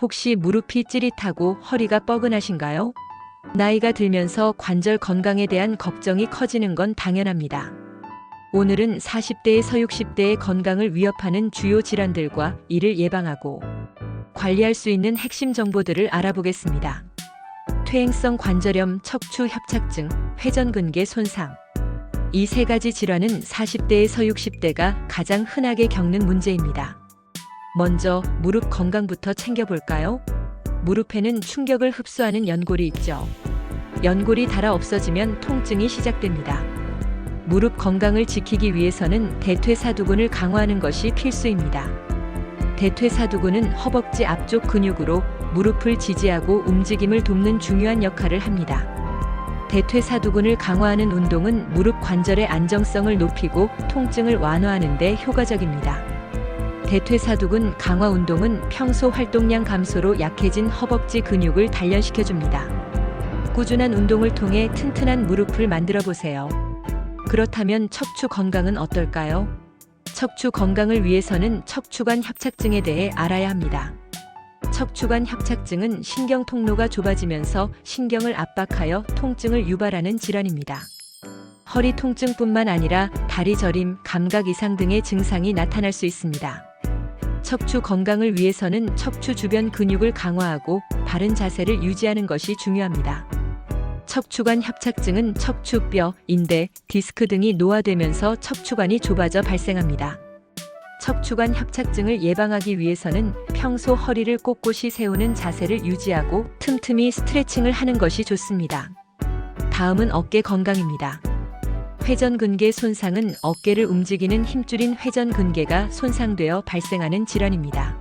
혹시 무릎이 찌릿하고 허리가 뻐근하신가요? 나이가 들면서 관절 건강에 대한 걱정이 커지는 건 당연합니다. 오늘은 40대에서 60대의 건강을 위협하는 주요 질환들과 이를 예방하고 관리할 수 있는 핵심 정보들을 알아보겠습니다. 퇴행성 관절염, 척추 협착증, 회전근개 손상. 이 세 가지 질환은 40대에서 60대가 가장 흔하게 겪는 문제입니다. 먼저 무릎 건강부터 챙겨볼까요? 무릎에는 충격을 흡수하는 연골이 있죠. 연골이 닳아 없어지면 통증이 시작됩니다. 무릎 건강을 지키기 위해서는 대퇴사두근을 강화하는 것이 필수입니다. 대퇴사두근은 허벅지 앞쪽 근육으로 무릎을 지지하고 움직임을 돕는 중요한 역할을 합니다. 대퇴사두근을 강화하는 운동은 무릎 관절의 안정성을 높이고 통증을 완화하는 데 효과적입니다. 대퇴사두근 강화 운동은 평소 활동량 감소로 약해진 허벅지 근육을 단련시켜 줍니다. 꾸준한 운동을 통해 튼튼한 무릎을 만들어 보세요. 그렇다면 척추 건강은 어떨까요? 척추 건강을 위해서는 척추관 협착증에 대해 알아야 합니다. 척추관 협착증은 신경 통로가 좁아지면서 신경을 압박하여 통증을 유발하는 질환입니다. 허리 통증뿐만 아니라 다리 저림, 감각 이상 등의 증상이 나타날 수 있습니다. 척추 건강을 위해서는 척추 주변 근육을 강화하고 바른 자세를 유지하는 것이 중요합니다. 척추관 협착증은 척추뼈, 인대, 디스크 등이 노화되면서 척추관이 좁아져 발생합니다. 척추관 협착증을 예방하기 위해서는 평소 허리를 꼿꼿이 세우는 자세를 유지하고 틈틈이 스트레칭을 하는 것이 좋습니다. 다음은 어깨 건강입니다. 회전근개 손상은 어깨를 움직이는 힘줄인 회전근개가 손상되어 발생하는 질환입니다.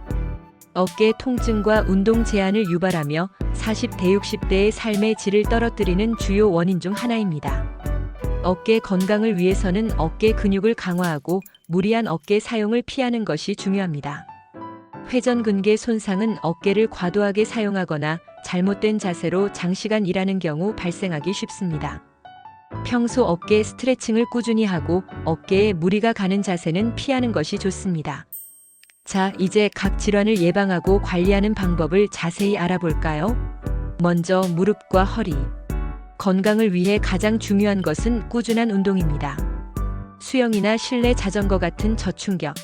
어깨 통증과 운동 제한을 유발하며 40대 60대의 삶의 질을 떨어뜨리는 주요 원인 중 하나입니다. 어깨 건강을 위해서는 어깨 근육을 강화하고 무리한 어깨 사용을 피하는 것이 중요합니다. 회전근개 손상은 어깨를 과도하게 사용하거나 잘못된 자세로 장시간 일하는 경우 발생하기 쉽습니다. 평소 어깨 스트레칭을 꾸준히 하고 어깨에 무리가 가는 자세는 피하는 것이 좋습니다. 자, 이제 각 질환을 예방하고 관리하는 방법을 자세히 알아볼까요? 먼저 무릎과 허리. 건강을 위해 가장 중요한 것은 꾸준한 운동입니다. 수영이나 실내 자전거 같은 저충격.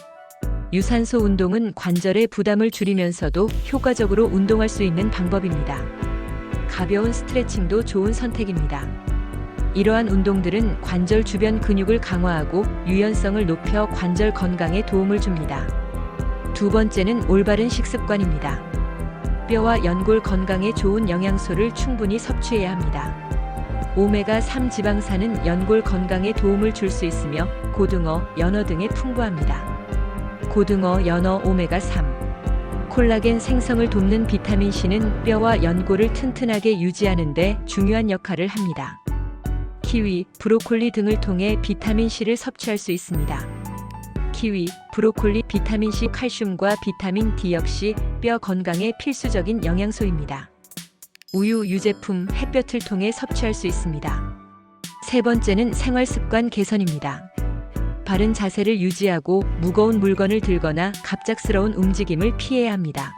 유산소 운동은 관절의 부담을 줄이면서도 효과적으로 운동할 수 있는 방법입니다. 가벼운 스트레칭도 좋은 선택입니다. 이러한 운동들은 관절 주변 근육을 강화하고 유연성을 높여 관절 건강에 도움을 줍니다. 두 번째는 올바른 식습관입니다. 뼈와 연골 건강에 좋은 영양소를 충분히 섭취해야 합니다. 오메가3 지방산은 연골 건강에 도움을 줄 수 있으며 고등어, 연어 등에 풍부합니다. 고등어, 연어, 오메가3. 콜라겐 생성을 돕는 비타민 C는 뼈와 연골을 튼튼하게 유지하는 데 중요한 역할을 합니다. 키위, 브로콜리 등을 통해 비타민 C를 섭취할 수 있습니다. 키위, 브로콜리, 비타민 C, 칼슘과 비타민 D 역시 뼈 건강에 필수적인 영양소입니다. 우유, 유제품, 햇볕을 통해 섭취할 수 있습니다. 세 번째는 생활 습관 개선입니다. 바른 자세를 유지하고 무거운 물건을 들거나 갑작스러운 움직임을 피해야 합니다.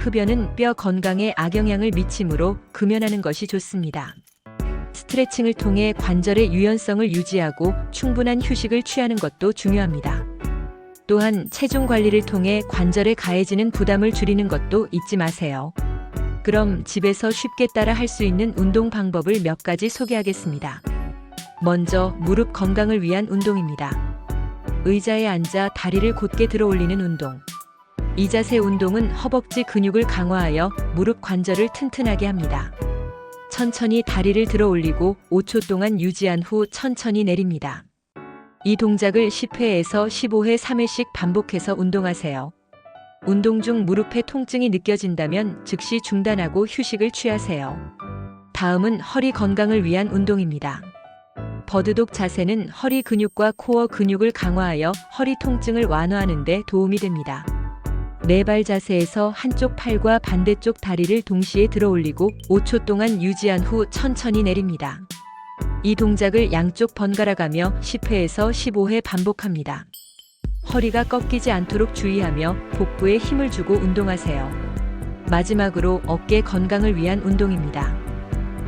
흡연은 뼈 건강에 악영향을 미치므로 금연하는 것이 좋습니다. 스트레칭을 통해 관절의 유연성을 유지하고 충분한 휴식을 취하는 것도 중요합니다. 또한 체중 관리를 통해 관절에 가해지는 부담을 줄이는 것도 잊지 마세요. 그럼 집에서 쉽게 따라 할 수 있는 운동 방법을 몇 가지 소개하겠습니다. 먼저 무릎 건강을 위한 운동입니다. 의자에 앉아 다리를 곧게 들어 올리는 운동. 이 자세 운동은 허벅지 근육을 강화하여 무릎 관절을 튼튼하게 합니다. 천천히 다리를 들어 올리고 5초 동안 유지한 후 천천히 내립니다. 이 동작을 10회에서 15회 3회씩 반복해서 운동하세요. 운동 중 무릎에 통증이 느껴진다면 즉시 중단하고 휴식을 취하세요. 다음은 허리 건강을 위한 운동입니다. 버드독 자세는 허리 근육과 코어 근육을 강화하여 허리 통증을 완화하는 데 도움이 됩니다. 네 발 자세에서 한쪽 팔과 반대쪽 다리를 동시에 들어 올리고 5초 동안 유지한 후 천천히 내립니다. 이 동작을 양쪽 번갈아 가며 10회에서 15회 반복합니다. 허리가 꺾이지 않도록 주의하며 복부에 힘을 주고 운동하세요. 마지막으로 어깨 건강을 위한 운동입니다.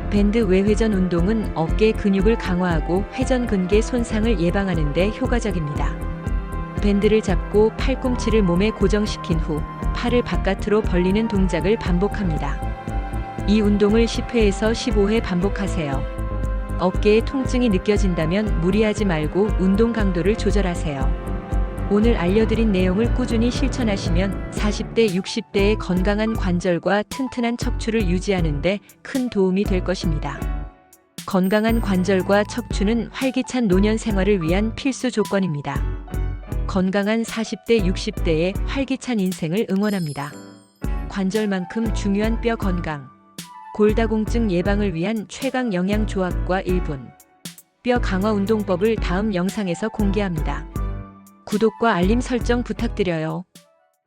밴드 외회전 운동은 어깨 근육을 강화하고 회전 근개 손상을 예방하는 데 효과적입니다. 밴드를 잡고 팔꿈치를 몸에 고정시킨 후 팔을 바깥으로 벌리는 동작을 반복합니다. 이 운동을 10회에서 15회 반복하세요. 어깨에 통증이 느껴진다면 무리하지 말고 운동 강도를 조절하세요. 오늘 알려드린 내용을 꾸준히 실천하시면 40대, 60대의 건강한 관절과 튼튼한 척추를 유지하는데 큰 도움이 될 것입니다. 건강한 관절과 척추는 활기찬 노년 생활을 위한 필수 조건입니다. 건강한 40대, 60대의 활기찬 인생을 응원합니다. 관절만큼 중요한 뼈 건강. 골다공증 예방을 위한 최강 영양 조합과 1분. 뼈 강화 운동법을 다음 영상에서 공개합니다. 구독과 알림 설정 부탁드려요.